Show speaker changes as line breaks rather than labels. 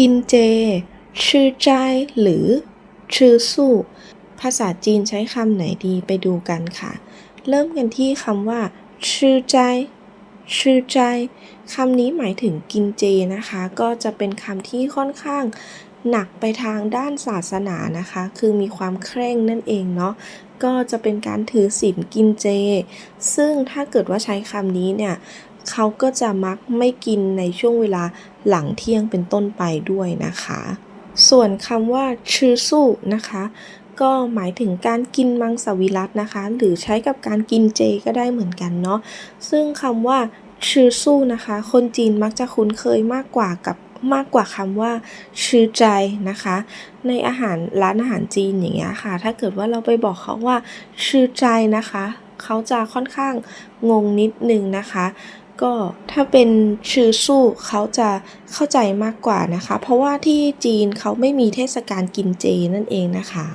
กินเจ ชื่อใจหรือ ชื่อสู้ ภาษาจีนใช้คำไหนดีไปดูกันค่ะ เริ่มกันที่คำว่า ชื่อใจชื่อใจคำนี้หมายถึงกินเจนะคะ ก็จะเป็นคำที่ค่อนข้าง หนักไปทางด้านศาสนานะคะ คือมีความเคร่งนั่นเองเนาะก็จะเป็นการถือศีลกินเจ ซึ่งถ้าเกิดว่าใช้คำนี้เนี่ยเขาก็จะมักไม่กินในช่วงเวลาหลังเที่ยงเป็นต้นไปด้วยนะคะ ส่วนคำว่าชื่อสู้นะคะ ก็หมายถึงการกินมังสวิรัตนะคะ หรือใช้กับการกินเจก็ได้เหมือนกันเนาะซึ่งคำว่าชื่อสู้นะคะ คนจีนมักจะคุ้นเคยมากกว่ากับ มากกว่าคำว่าชื่อใจนะคะ ในอาหารร้านอาหารจีนอย่างเงี้ยค่ะ ถ้าเกิดว่าเราไปบอกเขาว่าชื่อใจนะคะ เขาจะค่อนข้างงงนิดนึงนะคะก็ถ้าเป็นชื่อสู้เขาจะเข้าใจมากกว่านะคะ เพราะว่าที่จีนเขาไม่มีเทศกาลกินเจนั่นเองนะคะ